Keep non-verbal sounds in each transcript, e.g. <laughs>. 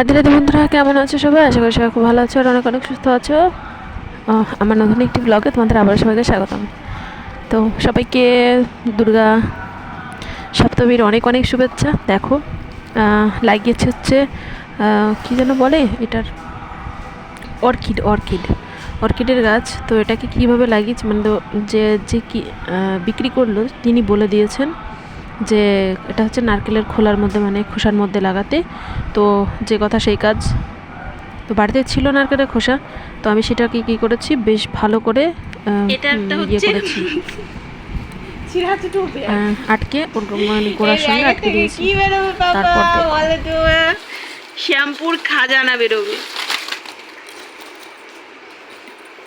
রাধে রাধে বন্ধুরা, কেমন আছো সবাই? আশা করি সবাই খুব ভালো আছো আর অনেক অনেক সুস্থ আছো। আমার নতুন একটি ব্লগে তোমাদের আবার সবাইকে স্বাগতম। তো সবাইকে দুর্গা সপ্তমীর অনেক অনেক শুভেচ্ছা, দেখো। লাগিয়েছে হচ্ছে কি যেন বলে এটার? Orchid orchid. অর্কিডের গাছ, তো এটাকে কীভাবে লাগিয়েছে? মানে যে যে কি বিক্রি করল, তিনি বলে দিয়েছেন। যে এটা হচ্ছে নারকেলের খোলার মধ্যে মানে খোসার মধ্যে লাগাতে। তো যে কথা সেই কাজ। তো বাড়িতে ছিল নারকেলের খোসা। তো আমি সেটাকে কি করেছি? বেশ ভালো করে ইয়ে করেছি। <laughs> আটকে ওর মানে গোড়ার সঙ্গে আটকে দিয়েছি। তারপর শ্যাম্পুর খাজানা বেরোবে।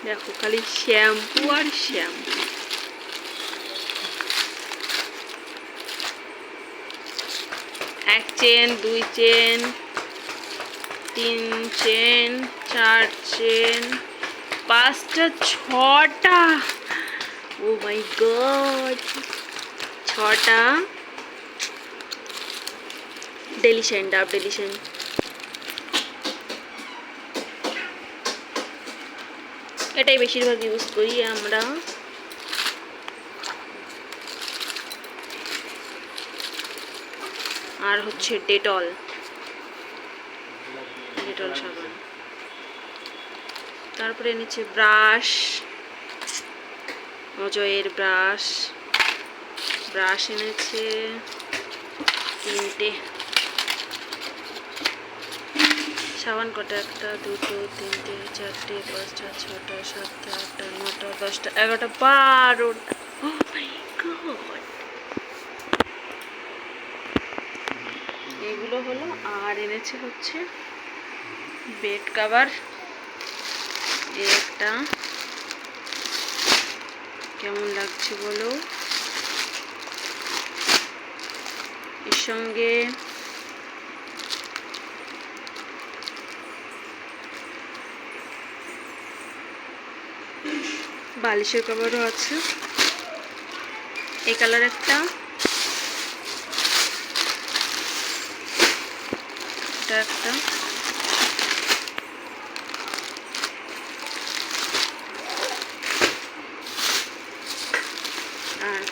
দেখো খালি শ্যাম্পু আর শ্যাম্পু। এক চেন, দুই চেন, তিন চেন, চার চেন, পাঁচটা, ছটা। ও মাই গড, ছটা। ডেলিশাইন ডাব ডেলিশাইন এটাই বেশিরভাগ ইউজ করি আমরা। আর হচ্ছে ডেটল। ডেটল সাবান। তারপরে এনেছে ব্রাশ, অজয়ের ব্রাশ ব্রাশ এনেছে তিনটে। সাবান কটা? একটা, দুটো, তিনটে, চারটে, পাঁচটা, ছটা, সাতটা, আটটা, নটা, দশটা, এগারোটা, বারোটা ও মাই গড এগুলো হলো আর এনেছে হচ্ছে বেড কাভার একটা। কেমন লাগছে বলো? এর সঙ্গে বালিশের কভারও আছে। এই কালার একটা। এটা একটা। আর।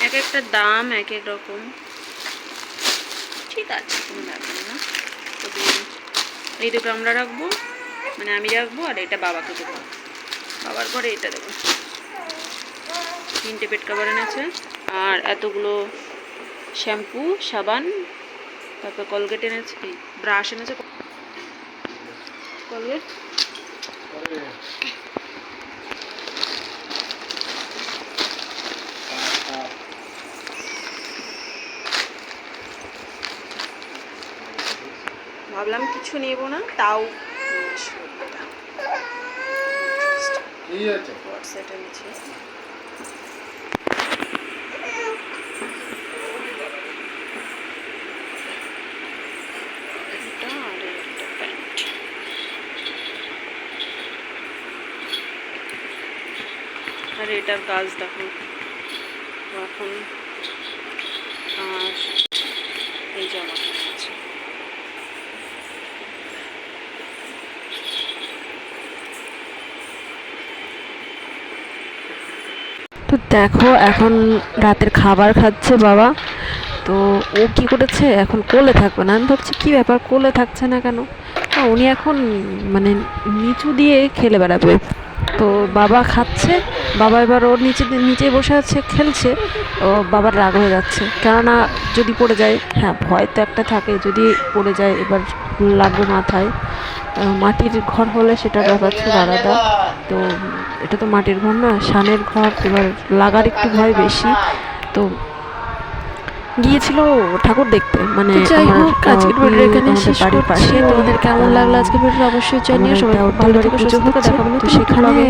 এক একটা দাম এক এক রকম। ঠিক আছে, কোনো ব্যাপার না। এই দুটো আমরা রাখব মানে আমি রাখব আর এটা বাবাকে দেবো। বাবার ঘরে এটা দেবো। তিনটে পেট কাভার এনেছে। আর এতগুলো শ্যাম্পু সাবান তারপর কলগেট এনেছে ব্রাশ এনেছে। কলগেট? ভাবলাম কিছু নেব না তাও এই আছে। হোয়াটসঅ্যাপে নিচে এটা আর একটা প্যান্ট আর এটার কাজ দেখো। এখন আর এই জামা আছে। তো দেখো, এখন রাতের খাবার খাচ্ছে বাবা। তো ও কি করেছে? এখন কোলে থাকবে না। আমি ভাবছি, কী ব্যাপার? কোলে থাকছে না কেন? উনি এখন মানে নিচু দিয়ে খেলে বেড়াবে। তো বাবা খাচ্ছে। বাবা এবার ওর নিচে নিচে বসে আছে খেলছে ও বাবার রাগ হয়ে যাচ্ছে কেননা যদি পড়ে যায় হ্যাঁ ভয় তো একটা থাকে যদি পড়ে যায় এবার লাগবে মাথায় মাটির ঘর হলে সেটার ব্যাপার ছিল আলাদা তো এটা তো মাটির ঘর না সানের ঘর এবার লাগার একটু ভয় বেশি তো গিয়েছিল ঠাকুর দেখতে মানে যাই হোক, আজকের ভিডিও এখানে আমাদের শেষ বাড়ির করছি। তোমাদের কেমন লাগল আজকের ভিডিওটা অবশ্যই জানিও। সবাই ভালো থেকো, সুস্থ থেকো। হচ্ছে। দেখা হবে তো সেখানে।